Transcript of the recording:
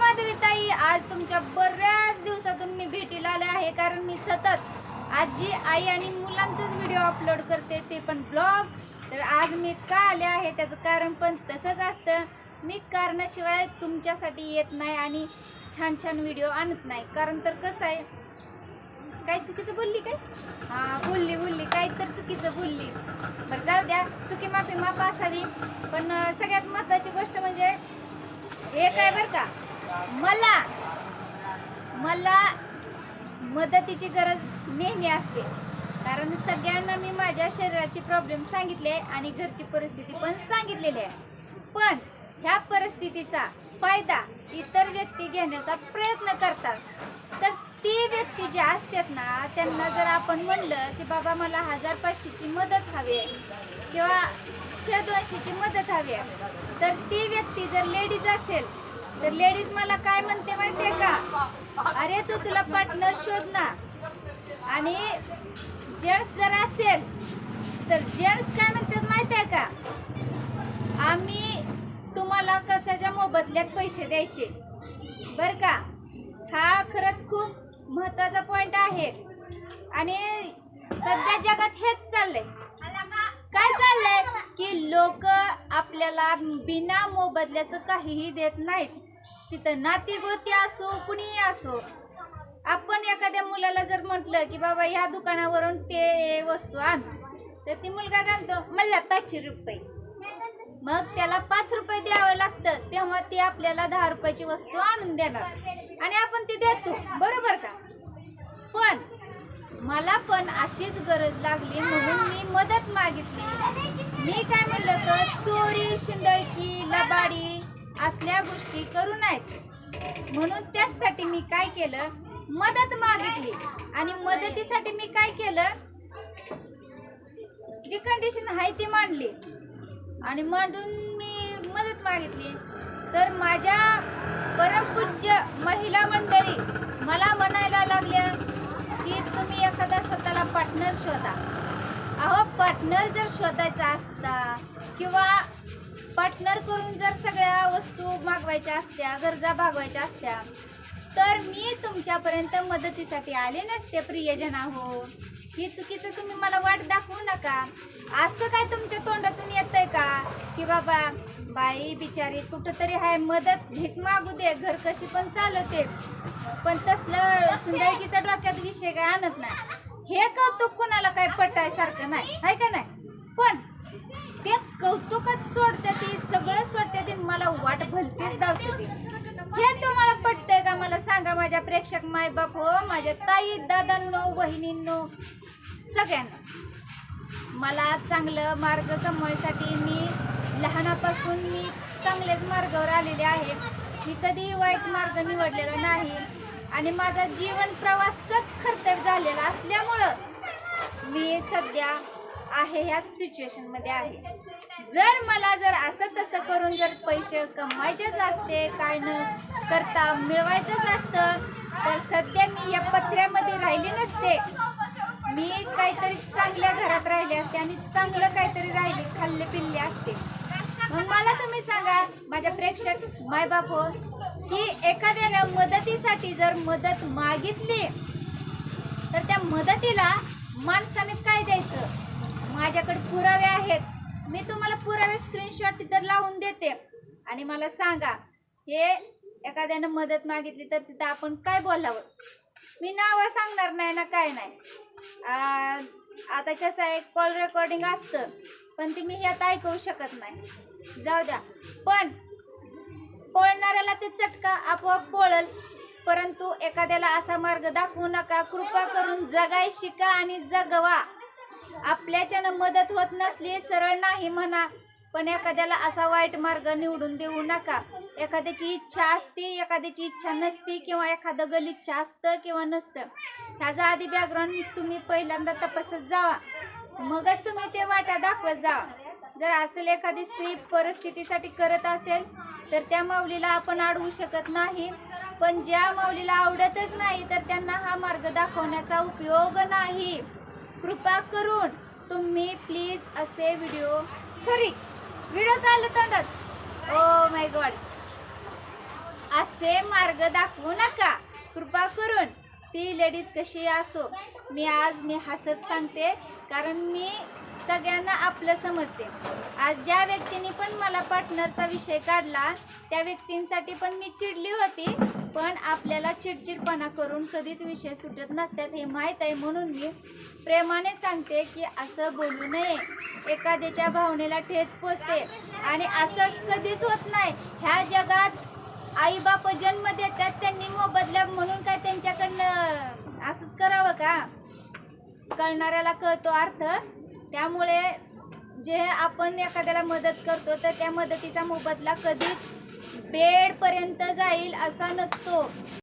माधवीताई आज तुमच्या बऱ्याच दिवसातून मी भेटीला आले आहे कारण मी सतत आजी आई आणि मुलांचाच व्हिडिओ अपलोड करते ते पण ब्लॉग तर आज मी का आले आहे त्याचं कारण पण तसंच असतं. मी कारणाशिवाय तुमच्यासाठी येत नाही आणि छान छान व्हिडिओ आणत नाही. कारण तर कसं आहे काय चुकीचं बोलली काय? हां बोलली बोलली. काय तर चुकीचं बोलली. बरं जाऊ द्या. चुकी माफी माफ असावी. पण सगळ्यात महत्त्वाची गोष्ट म्हणजे एक आहे बरं का? मला मला मदतीची गरज नेहमी असते. कारण सगळ्यांना मी माझ्या शरीराची प्रॉब्लेम सांगितले आणि घरची परिस्थिती पण सांगितलेली आहे. पण ह्या परिस्थितीचा फायदा इतर व्यक्ती घेण्याचा प्रयत्न करतात. तर ती व्यक्ती जी असतात ना त्यांना जर आपण म्हणलं की बाबा मला हजार पाचशेची मदत हवी आहे किंवा शे दोनशेची मदत हवी आहे तर ती व्यक्ती जर लेडीज असेल तर लेडीज मला काय म्हणते माहितीये का? अरे तू तुला पार्टनर शोध ना. आणि जेंट्स जर असेल तर जेंट्स काय म्हणतात माहितीये का? आम्ही तुम्हाला कशाच्या मोबदल्यात पैसे द्यायचे? बर का? हा खरंच खूप महत्त्वाचा पॉइंट आहे. आणि सध्या जगात हेच चाललंय. काय चाललंय? की लोक आपल्याला बिना मोबदल्याचं काहीही देत नाहीत. तिथं नाती गोती असो कुणीही असो आपण एखाद्या मुलाला जर म्हटलं की बाबा ह्या दुकानावरून ते वस्तू आण. तर ती मुलगा काय म्हणतो मला पाचशे रुपये. मग त्याला पाच रुपये द्यावं लागतं तेव्हा ती आपल्याला दहा रुपयाची वस्तू आणून देणार. आणि आपण ती देतो बरोबर का? पण मला पण अशीच गरज लागली म्हणून मी मदत मागितली. मी काय म्हणलं तर चोरी शिंदळकी लबाडी असल्या गोष्टी करू नयेत. म्हणून त्याचसाठी मी काय केलं? मदत मागितली. आणि मदतीसाठी मी काय केलं? जी कंडिशन आहे ती मांडली. आणि मांडून मी मदत मागितली. तर माझ्या परमपूज्य महिला मंडळी मला म्हणायला लागल्या की तुम्ही एखादा स्वतःला पार्टनर शोधा. अहो पार्टनर जर शोधायचा असता किंवा पार्टनर करून जर सगळ्या वस्तू मागवायच्या असत्या गरजा भागवायच्या असत्या तर मी तुमच्यापर्यंत मदतीसाठी आले नसते प्रियजना हो ही चुकीचं तुम्ही मला वाट दाखवू नका. असं काय तुमच्या तोंडातून येतंय का? की बाबा बाई बिचारी कुठंतरी हाय मदत भीक मागू दे घर कशी पण चालवते. पण तसलं शिंदळकीचा डोक्यात विषय काय आणत नाही. हे कौतुक कुणाला काय पटायसारखं आहे नाही पण ते कौतुकच सोडते ती सगळं सोडते ती मला वाट भलतीच धावते ती हे तुम्हाला पटतंय का मला सांगा माझ्या माय बाप हो माझ्या ताई दादांनो बहिणींनो सगळ्यांना. मला चांगलं मार्ग कमवायसाठी मी लहानापासून मी चांगल्याच मार्गावर आलेले आहे. मी कधीही वाईट मार्ग निवडलेला नाही. आणि माझा जीवन प्रवासच खरतर झालेला असल्यामुळं मी सध्या आहे ह्याच सिच्युएशनमध्ये आहे. जर मला जर असं तसं करून जर पैसे कमवायचेच असते काय न करता मिळवायचंच असतं तर सध्या मी या पत्र्यामध्ये राहिली नसते. मी काहीतरी चांगल्या घरात राहिले असते आणि चांगलं काहीतरी राहिले खाल्ले पिल्ले असते. मग मला तुम्ही सांगा माझ्या प्रेक्षक मायबाप बापू की एखाद्यानं मदतीसाठी जर मदत मागितली तर त्या मदतीला माणसाने काय द्यायचं? माझ्याकडे पुरावे आहेत. मी तुम्हाला पुरावे स्क्रीनशॉट तिथं लावून देते. आणि मला सांगा हे एखाद्यानं मदत मागितली तर तिथं आपण काय बोलावं? मी नावं सांगणार नाही ना काय नाही. आता कसं आहे कॉल रेकॉर्डिंग असतं पण ती मी ह्यात ऐकवू शकत नाही. जाऊ द्या. पण पोळणाऱ्याला ते चटका आपोआप पोळल परंतु एखाद्याला असा मार्ग दाखवू नका. कृपा करून जगाय शिका आणि जगवा. आपल्याच्यानं मदत होत नसली सरळ नाही म्हणा. पण एखाद्याला असा वाईट मार्ग निवडून देऊ नका. एखाद्याची इच्छा असती एखाद्याची इच्छा नसती किंवा एखादं गलिच्छ असतं किंवा नसतं. ह्याचा आधी बॅकग्राऊंड तुम्ही पहिल्यांदा तपासत जावा. मगच तुम्ही ते वाटा दाखवत जावा. जर असेल एखादी स्त्री परिस्थितीसाठी करत असेल तर त्या माऊलीला आपण अडवू शकत नाही. पण ज्या माऊलीला आवडतच नाही तर त्यांना हा मार्ग दाखवण्याचा उपयोग नाही. कृपा करून तुम्ही प्लीज असे व्हिडिओ सॉरी व्हिडिओ चाललं तोंडात. ओ माय गॉड असे मार्ग दाखवू नका. कृपा करून ती लेडीज कशी असो. मी आज मी हसत सांगते. कारण मी सगळ्यांना आपलं समजते. आज ज्या व्यक्तीने पण मला पार्टनरचा विषय काढला त्या व्यक्तींसाठी पण मी चिडली होती पण आपल्याला चिडचिडपणा करून कधीच विषय सुटत नसतात हे माहीत आहे म्हणून मी प्रेमाने सांगते की असं बोलू नये. एखाद्याच्या भावनेला ठेच पोचते आणि असं कधीच होत नाही. ह्या जगात आई बाप जन्म देतात त्यांनी मोबदला म्हणून काय त्यांच्याकडनं असंच करावं का? कळणाऱ्याला कळतो अर्थ. त्यामुळे जे आपण एखाद्याला मदत करतो तर त्या मदतीचा मोबदला कधीच बेडपर्यंत जाईल असा नसतो.